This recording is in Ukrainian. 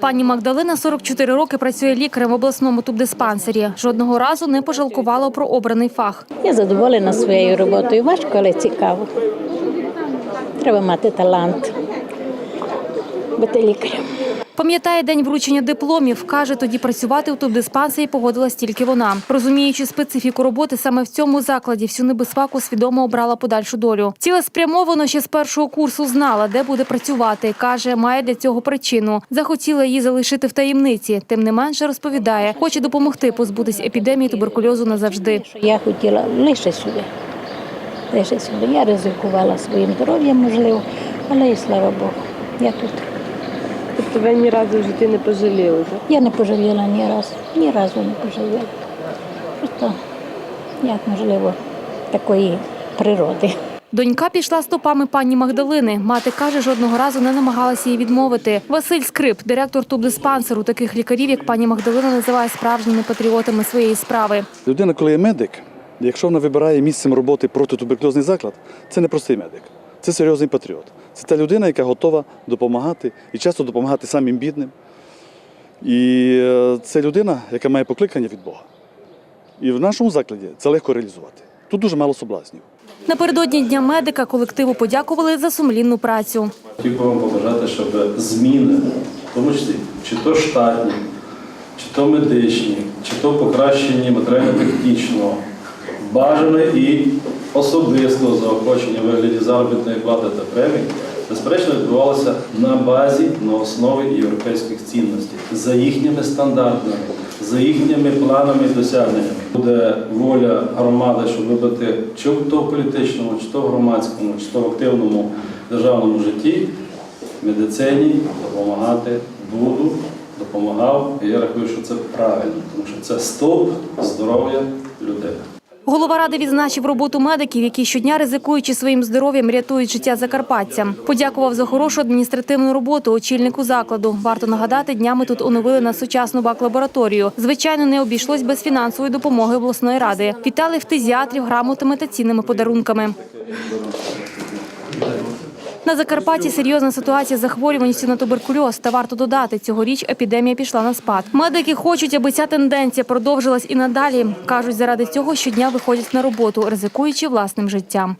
Пані Магдалина 44 роки працює лікарем в обласному тубдиспансері. Жодного разу не пожалкувала про обраний фах. Я задоволена своєю роботою. Важко, але цікаво. Треба мати талант. Бути лікарем. Пам'ятає день вручення дипломів. Каже, тоді працювати у тубдиспансері погодилась тільки вона. Розуміючи специфіку роботи саме в цьому закладі, всю небезпеку свідомо обрала подальшу долю. Цілеспрямовано ще з першого курсу знала, де буде працювати. Каже, має для цього причину. Захотіла її залишити в таємниці. Тим не менше розповідає, хоче допомогти позбутись епідемії туберкульозу назавжди. Я хотіла лише сюди. Лише сюди. Я ризикувала своїм здоров'ям, можливо, але і слава Богу, я тут. Ви ні разу в житті не пожаліли, так? Я не пожаліла ні разу, ні разу не пожаліла. Просто як можливо такої природи. Донька пішла стопами пані Магдалини. Мати каже, жодного разу не намагалася їй відмовити. Василь Скрип, директор тубдиспансеру, таких лікарів, як пані Магдалина, називає справжніми патріотами своєї справи. Людина, коли є медик, якщо вона вибирає місцем роботи протитуберкульозний заклад, це не простий медик, це серйозний патріот. Це та людина, яка готова допомагати і часто допомагати самим бідним. І е, це людина, яка має покликання від Бога. І в нашому закладі це легко реалізувати. Тут дуже мало соблазнів. Напередодні дня медика колективу подякували за сумлінну працю. Хотів би вам побажати, щоб зміни, в тому числі чи то штатні, чи то медичні, чи то покращені матеріально-технічного, бажане і особистого заохочення в вигляді заробітної плати та премій, безперечно, відбувалося на базі, на основі європейських цінностей, за їхніми стандартами, за їхніми планами і досягненнями. Буде воля громади, щоб вибрати чи то в політичному, чи то в громадському, чи то в активному державному житті, медицині допомагати буду, допомагав. І я рахую, що це правильно, тому що це стовп здоров'я людини. Голова ради відзначив роботу медиків, які щодня ризикуючи своїм здоров'ям, рятують життя закарпатцям. Подякував за хорошу адміністративну роботу очільнику закладу. Варто нагадати, днями тут оновили на сучасну бак-лабораторію. Звичайно, не обійшлось без фінансової допомоги обласної ради. Вітали фтизіатрів грамотами та цінними подарунками. На Закарпатті серйозна ситуація з захворюваністю на туберкульоз. Та варто додати, цьогоріч епідемія пішла на спад. Медики хочуть, аби ця тенденція продовжилась і надалі. кажуть, заради цього щодня виходять на роботу, ризикуючи власним життям.